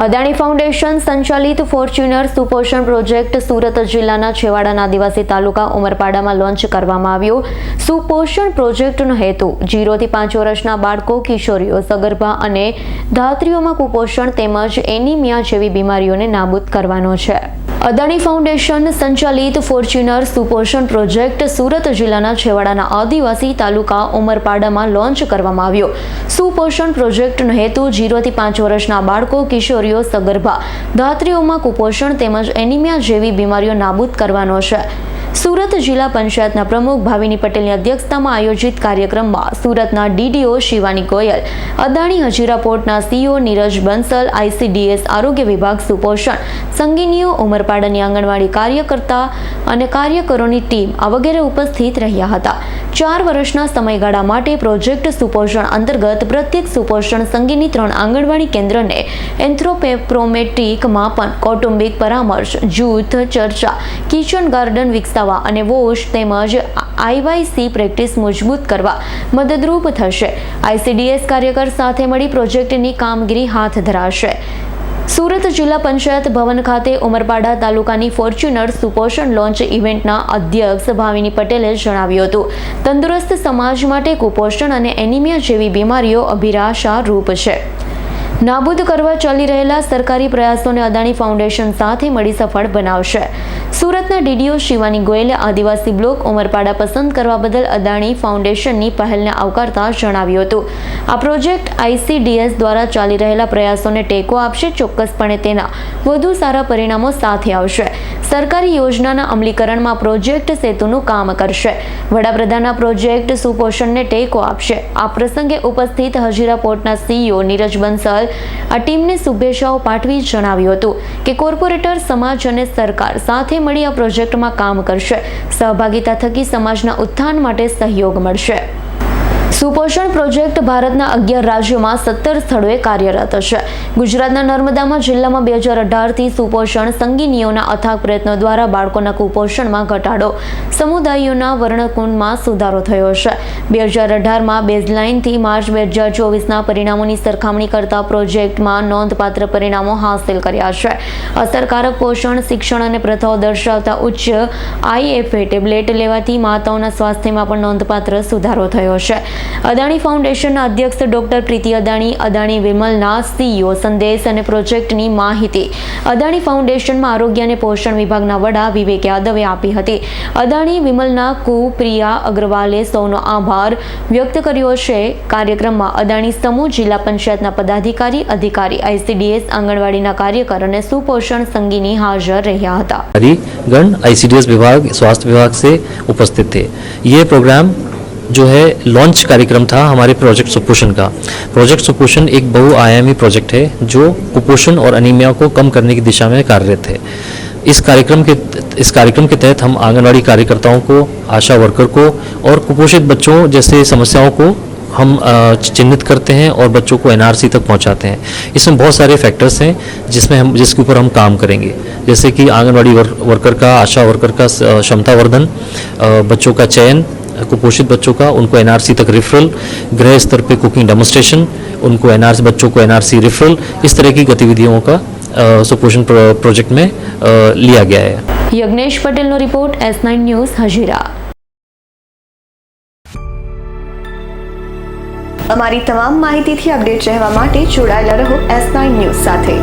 Adani foundation સંચાલિત Fortune Suposhan project Surat જિલ્લાના છેવાડાના આદિવાસી તાલુકા ઉમરપાડામાં લોન્ચ કરવામાં આવ્યો. સુપોષણ પ્રોજેક્ટનો હેતુ જીરોથી પાંચ વર્ષના બાળકો, કિશોરીઓ, સગર્ભા અને ધાત્રીઓમાં કુપોષણ તેમજ એનિમિયા જેવી બીમારીઓને નાબૂદ કરવાનો છે. અદાણી ફાઉન્ડેશન સંચાલિત ફોર્ચ્યુનર સુપોષણ પ્રોજેક્ટ સુરત જિલ્લાના છેવાડાના આદિવાસી તાલુકા ઉમરપાડામાં લોન્ચ કરવામાં આવ્યો. સુપોષણ પ્રોજેક્ટનો હેતુ જીરોથી પાંચ વર્ષના બાળકો કિશોરીઓ સગર્ભા. ધાત્રીઓમાં કુપોષણ તેમજ એનિમિયા જેવી બીમારીઓ નાબૂદ કરવાનો છે. સુરત જિલ્લા પંચાયતના પ્રમુખ ભાવિની પટેલની અધ્યક્ષતામાં આયોજિત કાર્યક્રમમાં સુરતના ડીડીઓ શિવાની ગોયલ, અદાણી હજીરા પોર્ટના સીઓ નીરજ બંસલ, આઈસીડીએસ આરોગ્ય વિભાગ સુપોષણ, સંગીનીઓ ઉમરપાડાની આંગણવાડી કાર્યકર્તા અને કાર્યકરોની ટીમ આ વગેરે ઉપસ્થિત રહ્યા હતા. ચાર વર્ષના સમયગાળા માટે પ્રોજેક્ટ સુપોષણ અંતર્ગત પ્રત્યેક સુપોષણ સંગીની ત્રણ આંગણવાડી કેન્દ્રને એન્થ્રોપેપ્રોમેટિક માપન, કૌટુંબિક પરામર્શ, જૂથ, ચર્ચા, કિચન ગાર્ડન વિકસાવવા અને વોશ તેમજ આઈવાયસી પ્રેક્ટિસ મજબૂત કરવા મદદરૂપ થશે. આઈસીડીએસ કાર્યકર સાથે મળી પ્રોજેક્ટની કામગીરી હાથ ધરાશે. સુરત જિલ્લા પંચાયત ભવન ખાતે ઉમરપાડા તાલુકાની ફોર્ચ્યુનર સુપોષણ લોન્ચ ઇવેન્ટના અધ્યક્ષ ભાવિની પટેલે જણાવ્યું હતું, તંદુરસ્ત સમાજ માટે કુપોષણ અને એનિમિયા જેવી બીમારીઓ અભિલાષા રૂપ છે. નાબૂદ કરવા ચાલી રહેલા સરકારી પ્રયાસોને અદાણી ફાઉન્ડેશન સાથે મળી સફળ બનાવશે. સુરતના ડીડીઓ શિવાની ગોયલે આદિવાસી બ્લોક ઉમરપાડા પસંદ કરવા બદલ અદાણી ફાઉન્ડેશનની પહેલને આવકારતા જણાવ્યું હતું. આ પ્રોજેક્ટ આઈસીડીએસ દ્વારા ચાલી રહેલા પ્રયાસોને ટેકો આપશે, ચોક્કસપણે તેના વધુ સારા પરિણામો સાથે આવશે. સરકારી યોજનાના અમલીકરણમાં પ્રોજેક્ટ સેતુનું કામ કરશે. વડાપ્રધાનના પ્રોજેક્ટ સુપોષણને ટેકો આપશે. આ પ્રસંગે ઉપસ્થિત હજીરા પોર્ટના સીઈઓ નીરજ બંસલ, આ ટીમને શુભેચ્છાઓ પાઠવી જણાવ્યું હતું કે કોર્પોરેટર સમાજ અને સરકાર સાથે મળી આ પ્રોજેક્ટમાં કામ કરશે. સહભાગિતા થકી સમાજના ઉત્થાન માટે સહયોગ મળશે. સુપોષણ પ્રોજેક્ટ ભારતના અગિયાર રાજ્યોમાં સત્તર સ્થળોએ કાર્યરત છે. ગુજરાતના નર્મદામાં જિલ્લામાં બે હજાર અઢારથી સુપોષણ સંગીનીઓના અથાગ પ્રયત્નો દ્વારા બાળકોના કુપોષણમાં ઘટાડો, સમુદાયોના વર્ણકુંડમાં સુધારો થયો છે. બે હજાર અઢારમાં બેઝલાઇનથી માર્ચ બે હજાર ચોવીસના પરિણામોની સરખામણી કરતા પ્રોજેક્ટમાં નોંધપાત્ર પરિણામો હાંસલ કર્યા છે. અસરકારક પોષણ, શિક્ષણ અને પ્રથાઓ દર્શાવતા ઉચ્ચ આઈએફએ ટેબ્લેટ લેવાથી માતાઓના સ્વાસ્થ્યમાં પણ નોંધપાત્ર સુધારો થયો છે. અદાણી ફાઉન્ડેશનના અધ્યક્ષ ડોક્ટર પ્રીતિ અદાણી અદાણી વિમલના સીઈઓ સંદેશ અને પ્રોજેક્ટની માહિતી અદાણી ફાઉન્ડેશનમાં આરોગ્ય અને પોષણ વિભાગના વડા વિવેક યાદવે આપી હતી અદાણી વિમલના કુ પ્રિયા અગ્રવાલે સૌનો આભાર વ્યક્ત કર્યો છે કાર્યક્રમમાં અદાણી સમૂહ જિલ્લા પંચાયતના પદાધિકારી અધિકારી આઈસીડીએસ આંગણવાડીના કાર્યકર અને સુપોષણ સંગીની હાજર રહ્યા હતા अधिकारी गण आईसीडीएस विभाग स्वास्थ्य विभाग से उपस्थित थे ये प्रोग्राम जो है लॉन्च कार्यक्रम था हमारे प्रोजेक्ट सुपोषण का। प्रोजेक्ट सुपोषण एक बहुआयामी प्रोजेक्ट है, जो कुपोषण और अनिमिया को कम करने की दिशा में कार्यरत है इस कार्यक्रम के, इस कार्यक्रम के तहत हम आंगनवाड़ी कार्यकर्ताओं को, आशा वर्कर को और कुपोषित बच्चों जैसे समस्याओं को हम चिन्हित करते हैं और बच्चों को एनआरसी तक पहुंचाते हैं। इसमें बहुत सारे फैक्टर्स हैं, जिसमें हम, जिसके ऊपर हम काम करेंगे। जैसे कि आंगनवाड़ी वर्कर का, आशा वर्कर का स- क्षमता वर्धन बच्चों का चयन कुपोषित बच्चों का उनको एनआरसी तक रिफरल गृह स्तर पे कुकिंग डेमोन्स्ट्रेशन उनको एनआरसी बच्चों को एनआरसी रिफरल इस तरह की गतिविधियों का अ, सुपोषण प्रो- प्रोजेक्ट में अ, लिया गया है યજ્ઞેશ પટેલનો report S nine news Hazira અમારી તમામ માહિતીથી અપડેટ રહેવા માટે જોડાયેલા રહો એસ નાઇન ન્યૂઝ સાથે